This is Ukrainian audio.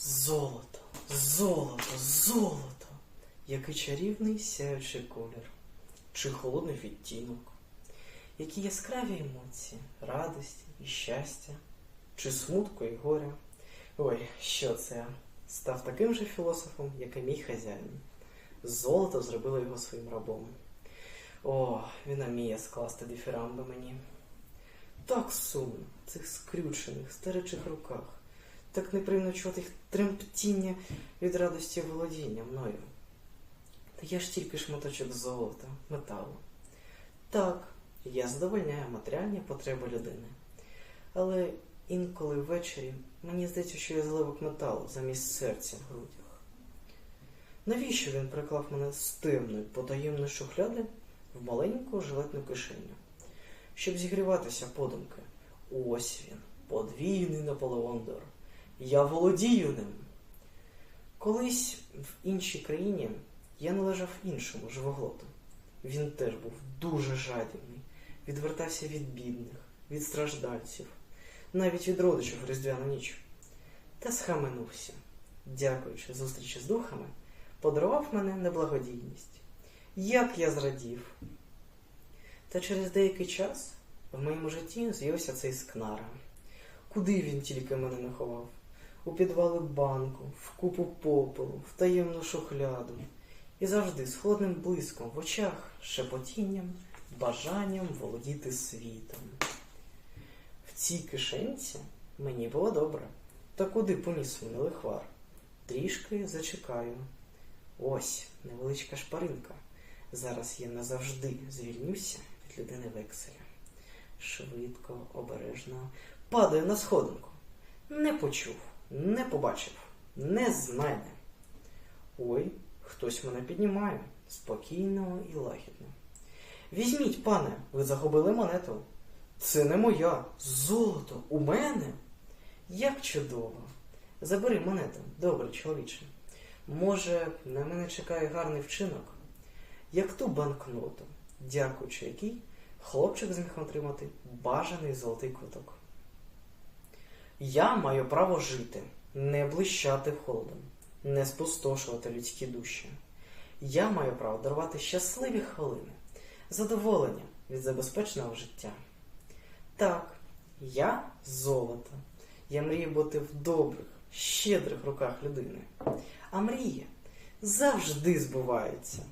Золото, золото, золото. Який чарівний сяючий колір, чи холодний відтінок, які яскраві емоції, радості і щастя, чи смутку і горя. Ой, що це? Став таким же філософом, як і мій хазяїн. Золото зробило його своїм рабом. О, він уміє скласти дифірамби мені. Так сумно в цих скрючених, старичих руках. Так неприємно чути їх тремтіння від радості володіння мною. Та я ж тільки шматочок золота, металу. Так, я задовольняю матеріальні потреби людини. Але інколи ввечері мені здається, що я зливок металу замість серця в грудях. Навіщо він приклав мене з темної потаємної шухляди в маленьку жилетну кишеню? Щоб зігріватися подумки. Ось він, подвійний Наполеон Дор. Я володію ним. Колись в іншій країні я належав іншому живоглоту. Він теж був дуже жадібний, відвертався від бідних, від страждальців, навіть від родичів Різдвяну ніч. Та схаменувся, дякуючи зустрічі з духами, подарував мене неблагодійність. Як я зрадів! Та через деякий час в моєму житті з'явився цей скнара. Куди він тільки мене не ховав? У підвали банку, в купу попелу, в таємну шухляду. І завжди з холодним блиском в очах, шепотінням, бажанням володіти світом. В цій кишенці мені було добре. Та куди поніс мене лихвар? Трішки зачекаю. Ось невеличка шпаринка. Зараз я назавжди звільнюся від людини векселя. Швидко, обережно падаю на сходинку. Не почув, не побачив, не знайде. Ой, хтось мене піднімає спокійно і лагідно. Візьміть, пане, ви загубили монету. Це не моя. Золото у мене. Як чудово. Забери монету, добрий чоловіче. Може, на мене чекає гарний вчинок, як ту банкноту, дякуючи якій хлопчик зміг отримати бажаний золотий квиток. Я маю право жити, не блищати холодом, не спустошувати людські душі. Я маю право дарувати щасливі хвилини, задоволення від забезпеченого життя. Так, я золото. Я мрію бути в добрих, щедрих руках людини. А мрії завжди збуваються.